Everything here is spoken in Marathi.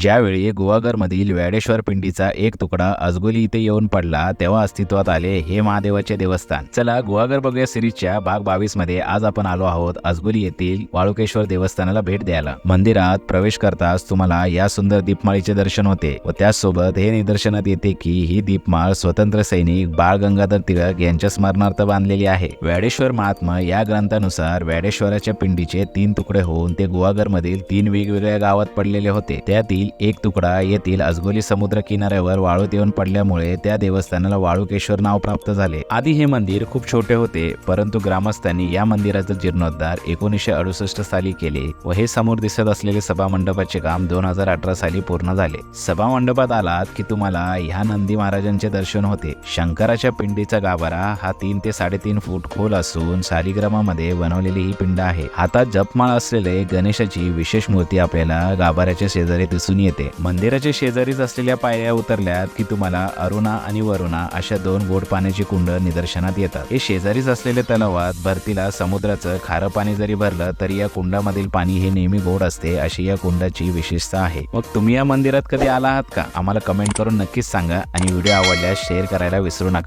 ज्यावेळी गुवागरमधील व्याडेश्वर पिंडीचा एक तुकडा अजगोली इथे येऊन पडला तेव्हा अस्तित्वात आले हे महादेवाचे देवस्थान. चला गुहागर बघूया सिरीजच्या भाग बावीसमध्ये आज आपण आलो आहोत अजगोली येथील वाळुकेश्वर देवस्थानाला भेट द्यायला. मंदिरात प्रवेश करताच तुम्हाला या सुंदर दीपमाळीचे दर्शन होते व त्याचसोबत हे निदर्शनात येते की ही दीपमाळ स्वतंत्र सैनिक बाळ गंगाधर टिळक यांच्या स्मरणार्थ बांधलेली आहे. व्याडेश्वर महात्मा या ग्रंथानुसार व्याडेश्वराच्या पिंडीचे तीन तुकडे होऊन ते गुहागर मधील तीन वेगवेगळ्या गावात पडलेले होते. त्यातील एक तुकडा येथील अजगोली समुद्र किनाऱ्यावर वाळूत येऊन पडल्यामुळे त्या देवस्थानाला वाळुकेश्वर नाव प्राप्त झाले. आधी हे मंदिर खूप छोटे होते परंतु ग्रामस्थांनी या मंदिराचा जीर्णोद्धार एकोणीसशे अडुसष्ट साली केले व हे समोर दिसत असलेले सभा मंडपाचे काम दोन हजार अठरा साली पूर्ण झाले. सभा मंडपात आलात की तुम्हाला ह्या नंदी महाराजांचे दर्शन होते. शंकराच्या पिंडीचा गाभारा हा तीन ते साडेतीन फूट खोल असून सालिग्रामामध्ये बनवलेली ही पिंड आहे. हातात जपमाळ असलेले गणेशाची विशेष मूर्ती आपल्याला गाभाऱ्याच्या शेजारी दिसून दिसून येते. मंदिराच्या शेजारीच असलेल्या पायऱ्या उतरल्यात की तुम्हाला अरुणा आणि वरुणा अशा दोन गोड पाण्याची कुंड निदर्शनात येतात. हे शेजारीच असलेल्या तलावात भरतीला समुद्राचं खारं पाणी जरी भरलं तरी या कुंडामधील पाणी हे नेहमी गोड असते अशी या कुंडाची विशेषता आहे. मग तुम्ही या मंदिरात कधी आला आहात का? आम्हाला कमेंट करून नक्कीच सांगा आणि व्हिडिओ आवडल्यास शेअर करायला विसरू नका.